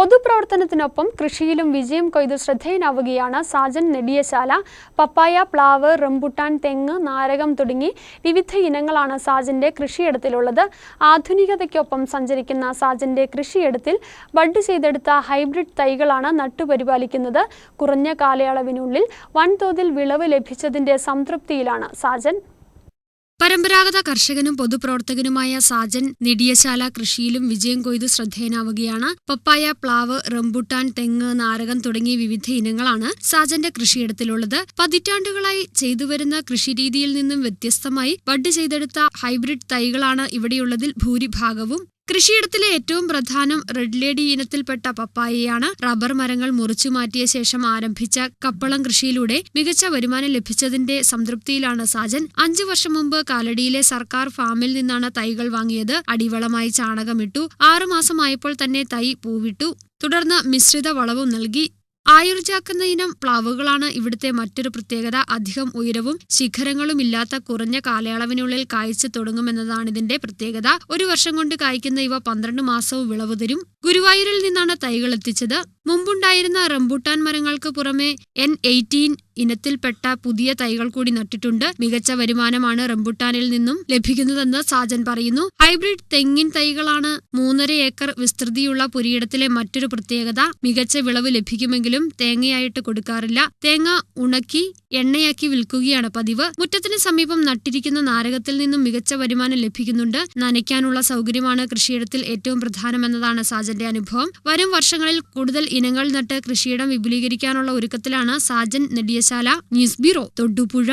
പൊതുപ്രവർത്തനത്തിനൊപ്പം കൃഷിയിലും വിജയം കൊയ്ത് ശ്രദ്ധേയനാവുകയാണ് സാജൻ നെടിയശാല. പപ്പായ പ്ലാവ് റംബുട്ടാൻ തെങ്ങ് നാരകം തുടങ്ങി വിവിധ ഇനങ്ങളാണ് സാജന്റെ കൃഷിയിടത്തിലുള്ളത്. ആധുനികതയ്ക്കൊപ്പം സഞ്ചരിക്കുന്ന സാജന്റെ കൃഷിയിടത്തിൽ ബഡ് ചെയ്തെടുത്ത ഹൈബ്രിഡ് തൈകളാണ് നട്ടുപരിപാലിക്കുന്നത്. കുറഞ്ഞ കാലയളവിനുള്ളിൽ വൻതോതിൽ വിളവ് ലഭിച്ചതിന്റെ സംതൃപ്തിയിലാണ് സാജൻ. പരമ്പരാഗത കർഷകനും പൊതുപ്രവർത്തകനുമായ സാജൻ നെടിയശാല കൃഷിയിലും വിജയം കൊയ്ത് ശ്രദ്ധേയനാവുകയാണ്. പപ്പായ പ്ലാവ് റംബുട്ടാൻ തെങ്ങ് നാരകം തുടങ്ങിയ വിവിധ ഇനങ്ങളാണ് സാജന്റെ കൃഷിയിടത്തിലുള്ളത്. പതിറ്റാണ്ടുകളായി ചെയ്തുവരുന്ന കൃഷിരീതിയിൽ നിന്നും വ്യത്യസ്തമായി ബഡ് ചെയ്തെടുത്ത ഹൈബ്രിഡ് തൈകളാണ് ഇവിടെയുള്ളതിൽ ഭൂരിഭാഗവും. കൃഷിയിടത്തിലെ ഏറ്റവും പ്രധാനം റെഡ് ലേഡി ഇനത്തിൽപ്പെട്ട പപ്പായയാണ്. റബ്ബർ മരങ്ങൾ മുറിച്ചു മാറ്റിയ ശേഷം ആരംഭിച്ച കപ്പളം കൃഷിയിലൂടെ മികച്ച വരുമാനം ലഭിച്ചതിന്റെ സംതൃപ്തിയിലാണ് സാജൻ. അഞ്ചു വർഷം മുമ്പ് കാലടിയിലെ സർക്കാർ ഫാമിൽ നിന്നാണ് തൈകൾ വാങ്ങിയത്. അടിവളമായി ചാണകമിട്ടു. ആറുമാസമായപ്പോൾ തന്നെ തൈ പൂവിട്ടു. തുടർന്ന് മിശ്രിത വളവും നൽകി. ആയുർജാക്കുന്ന ഇനം പ്ലാവുകളാണ് ഇവിടുത്തെ മറ്റൊരു പ്രത്യേകത. അധികം ഉയരവും ശിഖരങ്ങളും ഇല്ലാത്ത കുറഞ്ഞ കാലയളവിനുള്ളിൽ കായ്ച്ചു തുടങ്ങുമെന്നതാണ് ഇതിന്റെ പ്രത്യേകത. ഒരു വർഷം കൊണ്ട് കായ്ക്കുന്ന ഇവ പന്ത്രണ്ട് മാസവും വിളവ് തരും. ഗുരുവായൂരിൽ നിന്നാണ് തൈകൾ എത്തിച്ചത്. മുമ്പുണ്ടായിരുന്ന റംബൂട്ടാൻ മരങ്ങൾക്ക് പുറമെ എൻ എയ്റ്റീൻ ഇനത്തിൽപ്പെട്ട പുതിയ തൈകൾ കൂടി നട്ടിട്ടുണ്ട്. മികച്ച വരുമാനമാണ് റംബുട്ടാനിൽ നിന്നും ലഭിക്കുന്നതെന്ന് സാജൻ പറയുന്നു. ഹൈബ്രിഡ് തെങ്ങിൻ തൈകളാണ് മൂന്നര ഏക്കർ വിസ്തൃതിയുള്ള പുരിയിടത്തിലെ മറ്റൊരു പ്രത്യേകത. മികച്ച വിളവ് ലഭിക്കുമെങ്കിലും തേങ്ങയായിട്ട് കൊടുക്കാറില്ല. തേങ്ങ ഉണക്കി എണ്ണയാക്കി വിൽക്കുകയാണ് പതിവ്. സമീപം നട്ടിരിക്കുന്ന നാരകത്തിൽ നിന്നും മികച്ച വരുമാനം ലഭിക്കുന്നുണ്ട്. നനയ്ക്കാനുള്ള സൗകര്യമാണ് കൃഷിയിടത്തിൽ ഏറ്റവും പ്രധാനമെന്നതാണ് സാജന്റെ അനുഭവം. വരും വർഷങ്ങളിൽ കൂടുതൽ ഇനങ്ങൾ നട്ട് കൃഷിയിടം വിപുലീകരിക്കാനുള്ള ഒരുക്കത്തിലാണ് സാജൻ നെടിയശാല ന്യൂസ് ബ്യൂറോ തൊടുപുഴ.